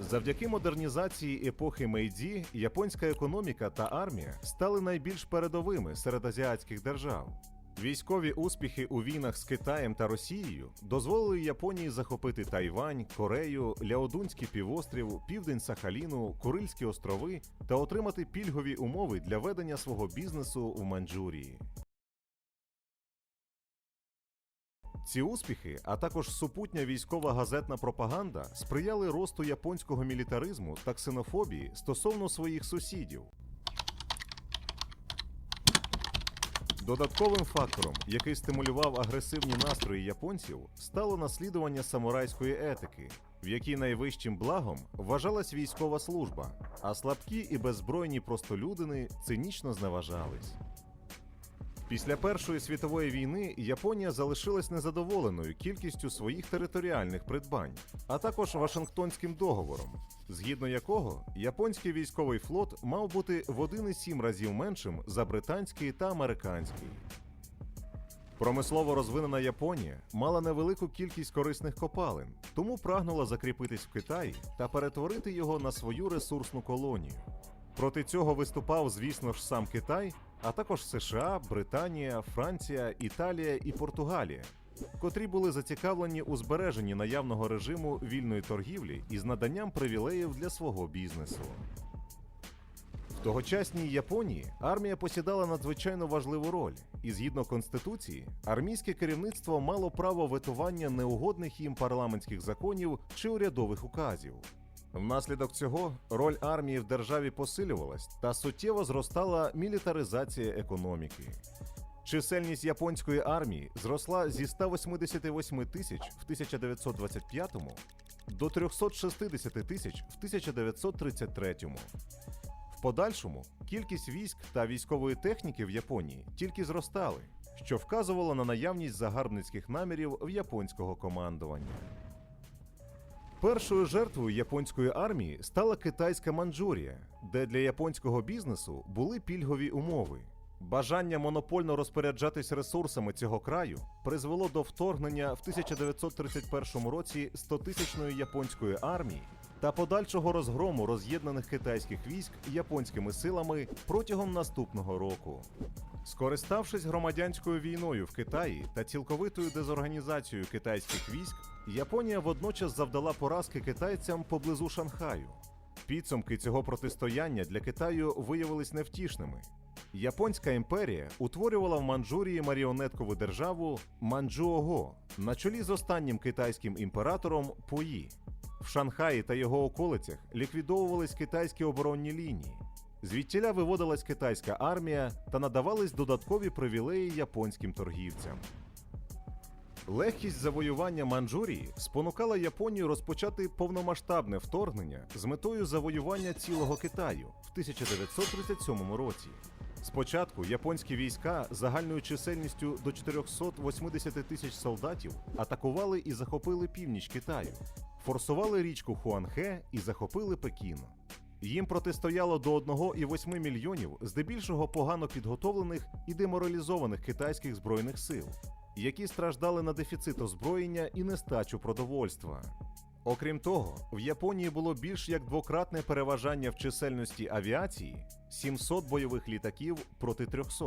Завдяки модернізації епохи Мейдзі японська економіка та армія стали найбільш передовими серед азіатських держав. Військові успіхи у війнах з Китаєм та Росією дозволили Японії захопити Тайвань, Корею, Ляодунський півострів, південь Сахаліну, Курильські острови та отримати пільгові умови для ведення свого бізнесу в Маньчжурії. Ці успіхи, а також супутня військова газетна пропаганда сприяли росту японського мілітаризму та ксенофобії стосовно своїх сусідів. Додатковим фактором, який стимулював агресивні настрої японців, стало наслідування самурайської етики, в якій найвищим благом вважалась військова служба, а слабкі і беззбройні простолюдини цинічно зневажались. Після Першої світової війни Японія залишилась незадоволеною кількістю своїх територіальних придбань, а також Вашингтонським договором, згідно якого японський військовий флот мав бути в 1,7 разів меншим за британський та американський. Промислово розвинена Японія мала невелику кількість корисних копалин, тому прагнула закріпитись в Китаї та перетворити його на свою ресурсну колонію. Проти цього виступав, звісно ж, сам Китай, а також США, Британія, Франція, Італія і Португалія, котрі були зацікавлені у збереженні наявного режиму вільної торгівлі із наданням привілеїв для свого бізнесу. В тогочасній Японії армія посідала надзвичайно важливу роль, і згідно конституції, армійське керівництво мало право ветування неугодних їм парламентських законів чи урядових указів. Внаслідок цього роль армії в державі посилювалась та суттєво зростала мілітаризація економіки. Чисельність японської армії зросла зі 188 тисяч в 1925 до 360 тисяч в 1933. В подальшому кількість військ та військової техніки в Японії тільки зростали, що вказувало на наявність загарбницьких намірів в японського командування. Першою жертвою японської армії стала китайська Манчжурія, де для японського бізнесу були пільгові умови. Бажання монопольно розпоряджатись ресурсами цього краю призвело до вторгнення в 1931 році 100-тисячної японської армії та подальшого розгрому роз'єднаних китайських військ японськими силами протягом наступного року. Скориставшись громадянською війною в Китаї та цілковитою дезорганізацією китайських військ, Японія водночас завдала поразки китайцям поблизу Шанхаю. Підсумки цього протистояння для Китаю виявились невтішними. Японська імперія утворювала в Манчжурії маріонеткову державу Манчжуого на чолі з останнім китайським імператором Пуї. В Шанхаї та його околицях ліквідовувались китайські оборонні лінії. Звідтіля виводилась китайська армія та надавались додаткові привілеї японським торгівцям. Легкість завоювання Манчжурії спонукала Японію розпочати повномасштабне вторгнення з метою завоювання цілого Китаю в 1937 році. Спочатку японські війська загальною чисельністю до 480 тисяч солдатів атакували і захопили північ Китаю, форсували річку Хуанхе і захопили Пекін. Їм протистояло до 1,8 мільйонів здебільшого погано підготовлених і деморалізованих китайських збройних сил, які страждали на дефіцит озброєння і нестачу продовольства. Окрім того, в Японії було більш як двократне переважання в чисельності авіації 700 бойових літаків проти 300,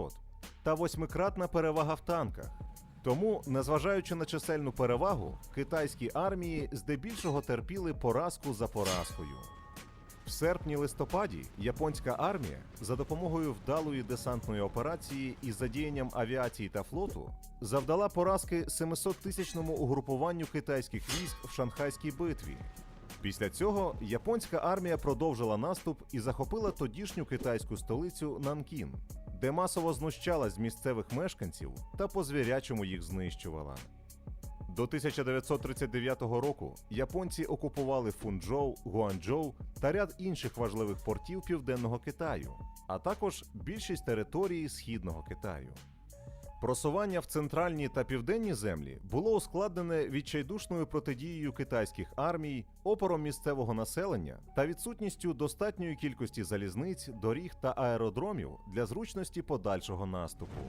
та восьмикратна перевага в танках. Тому, незважаючи на чисельну перевагу, китайські армії здебільшого терпіли поразку за поразкою. В серпні-листопаді японська армія за допомогою вдалої десантної операції із задіянням авіації та флоту завдала поразки 700-тисячному угрупуванню китайських військ в Шанхайській битві. Після цього японська армія продовжила наступ і захопила тодішню китайську столицю Нанкін, де масово знущалась з місцевих мешканців та по звірячому їх знищувала. До 1939 року японці окупували Фунчжоу, Гуанчжоу та ряд інших важливих портів південного Китаю, а також більшість території східного Китаю. Просування в центральні та південні землі було ускладнене відчайдушною протидією китайських армій, опором місцевого населення та відсутністю достатньої кількості залізниць, доріг та аеродромів для зручності подальшого наступу.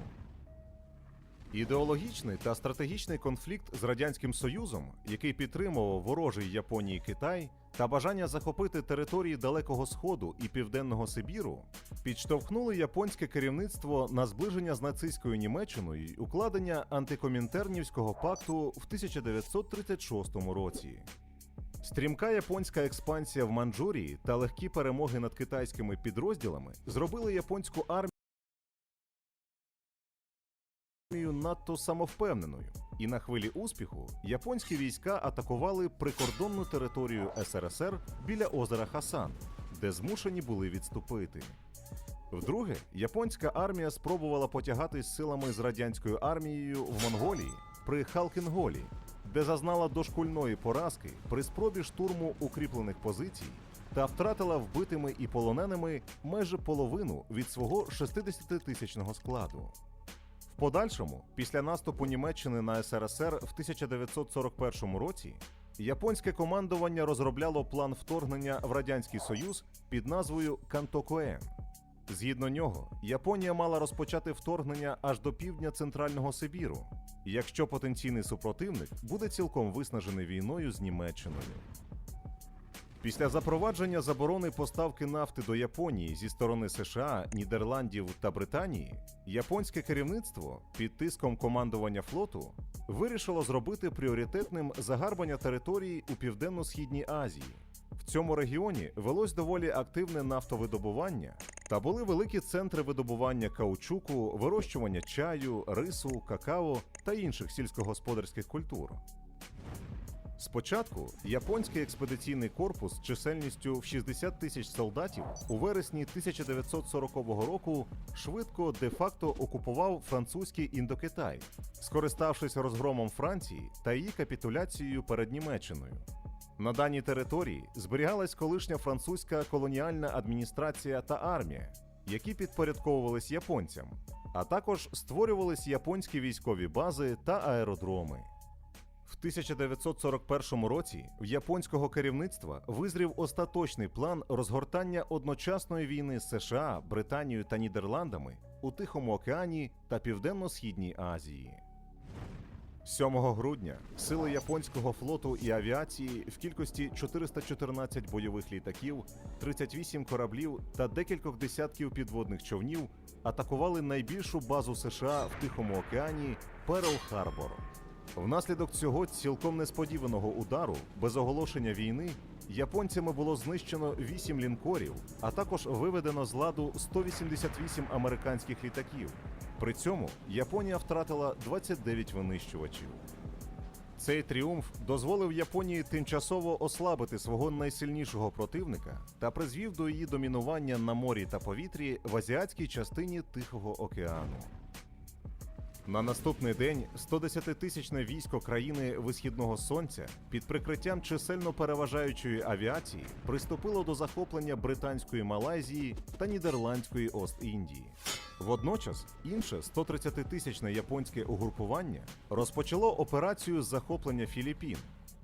Ідеологічний та стратегічний конфлікт з радянським союзом, який підтримував ворожий Японії Китай, та бажання захопити території Далекого Сходу і Південного Сибіру, підштовхнули японське керівництво на зближення з нацистською Німеччиною й укладення антикомінтернівського пакту в 1936 році. Стрімка японська експансія в Манчжурії та легкі перемоги над китайськими підрозділами зробили японську армію надто самовпевненою, і на хвилі успіху японські війська атакували прикордонну територію СРСР біля озера Хасан, де змушені були відступити. Вдруге, японська армія спробувала потягатись силами з радянською армією в Монголії при Халкінголі, де зазнала дошкульної поразки при спробі штурму укріплених позицій та втратила вбитими і полоненими майже половину від свого 60-тисячного складу. Подальшому, після наступу Німеччини на СРСР в 1941 році, японське командування розробляло план вторгнення в Радянський Союз під назвою Кантокуен. Згідно нього, Японія мала розпочати вторгнення аж до півдня центрального Сибіру, якщо потенційний супротивник буде цілком виснажений війною з Німеччиною. Після запровадження заборони поставки нафти до Японії зі сторони США, Нідерландів та Британії, японське керівництво під тиском командування флоту вирішило зробити пріоритетним загарбання території у південно-східній Азії. В цьому регіоні велось доволі активне нафтовидобування та були великі центри видобування каучуку, вирощування чаю, рису, какао та інших сільськогосподарських культур. Спочатку японський експедиційний корпус чисельністю в 60 тисяч солдатів у вересні 1940 року швидко де-факто окупував французький індокитай, скориставшись розгромом Франції та її капітуляцією перед Німеччиною. На даній території зберігалась колишня французька колоніальна адміністрація та армія, які підпорядковувались японцям, а також створювались японські військові бази та аеродроми. В 1941 році в японського керівництва визрів остаточний план розгортання одночасної війни з США, Британією та Нідерландами у Тихому океані та Південно-Східній Азії. 7 грудня сили японського флоту і авіації в кількості 414 бойових літаків, 38 кораблів та декількох десятків підводних човнів атакували найбільшу базу США в Тихому океані Перл-Харбор. Внаслідок цього цілком несподіваного удару, без оголошення війни, японцями було знищено 8 лінкорів, а також виведено з ладу 188 американських літаків. При цьому Японія втратила 29 винищувачів. Цей тріумф дозволив Японії тимчасово ослабити свого найсильнішого противника та призвів до її домінування на морі та повітрі в азіатській частині Тихого океану. На наступний день 110-тисячне військо країни Висхідного Сонця під прикриттям чисельно переважаючої авіації приступило до захоплення британської Малайзії та нідерландської Ост-Індії. Водночас інше 130-тисячне японське угрупування розпочало операцію з захоплення Філіппін,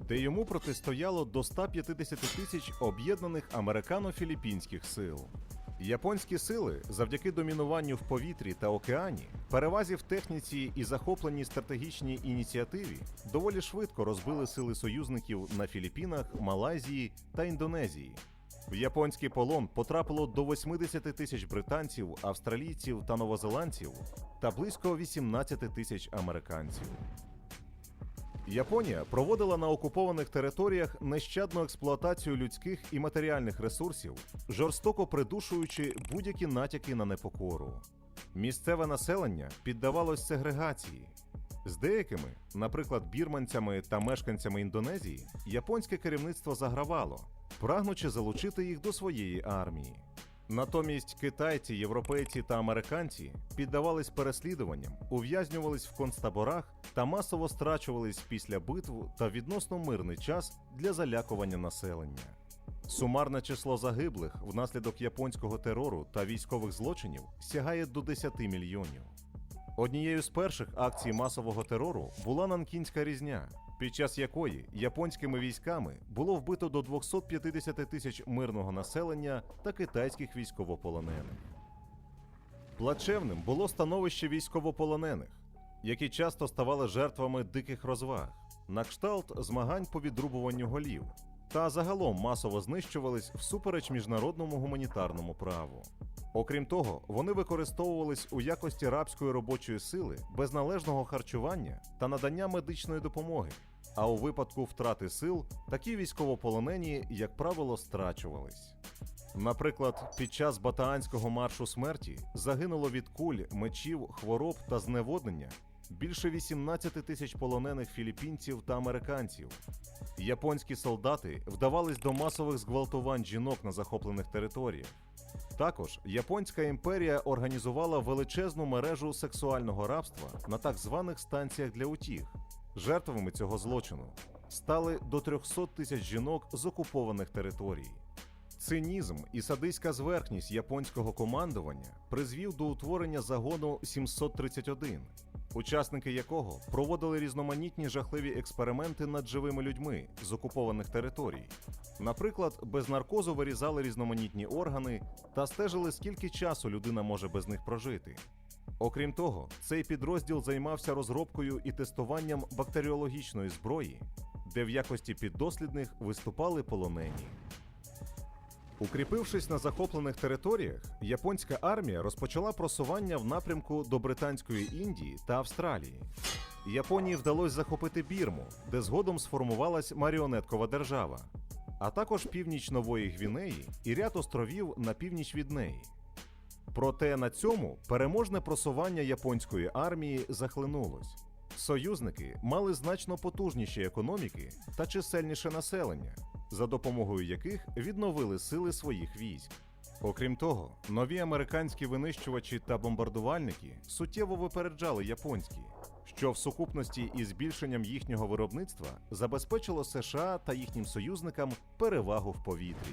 де йому протистояло до 150 тисяч об'єднаних американо-філіппінських сил. Японські сили завдяки домінуванню в повітрі та океані, перевазі в техніці і захопленій стратегічній ініціативі доволі швидко розбили сили союзників на Філіппінах, Малайзії та Індонезії. В японський полон потрапило до 80 тисяч британців, австралійців та новозеландців та близько 18 тисяч американців. Японія проводила на окупованих територіях нещадну експлуатацію людських і матеріальних ресурсів, жорстоко придушуючи будь-які натяки на непокору. Місцеве населення піддавалось сегрегації. З деякими, наприклад, бірманцями та мешканцями Індонезії, японське керівництво загравало, прагнучи залучити їх до своєї армії. Натомість китайці, європейці та американці піддавались переслідуванням, ув'язнювались в концтаборах та масово страчувались після битв та відносно мирний час для залякування населення. Сумарне число загиблих внаслідок японського терору та військових злочинів сягає до 10 мільйонів. Однією з перших акцій масового терору була Нанкінська різня, під час якої японськими військами було вбито до 250 тисяч мирного населення та китайських військовополонених. Плачевним було становище військовополонених. які часто ставали жертвами диких розваг, на кшталт змагань по відрубуванню голів, та загалом масово знищувались всупереч міжнародному гуманітарному праву. Окрім того, вони використовувались у якості рабської робочої сили без належного харчування та надання медичної допомоги. А у випадку втрати сил такі військовополонені, як правило, страчувались. Наприклад, під час батаанського маршу смерті загинуло від куль, мечів, хвороб та зневоднення більше 18 тисяч полонених філіппінців та американців. Японські солдати вдавались до масових зґвалтувань жінок на захоплених територіях. Також Японська імперія організувала величезну мережу сексуального рабства на так званих станціях для утіх. Жертвами цього злочину стали до 300 тисяч жінок з окупованих територій. Цинізм і садиська зверхність японського командування призвів до утворення загону 731, учасники якого проводили різноманітні жахливі експерименти над живими людьми з окупованих територій. Наприклад, без наркозу вирізали різноманітні органи та стежили, скільки часу людина може без них прожити. Окрім того, цей підрозділ займався розробкою і тестуванням бактеріологічної зброї, де в якості піддослідних виступали полонені. Укріпившись на захоплених територіях, японська армія розпочала просування в напрямку до Британської Індії та Австралії. Японії вдалося захопити Бірму, де згодом сформувалась маріонеткова держава, а також північ Нової Гвінеї і ряд островів на північ від неї. Проте на цьому переможне просування японської армії захлинулось. Союзники мали значно потужніші економіки та чисельніше населення, за допомогою яких відновили сили своїх військ. Окрім того, нові американські винищувачі та бомбардувальники суттєво випереджали японські, що в сукупності із збільшенням їхнього виробництва забезпечило США та їхнім союзникам перевагу в повітрі.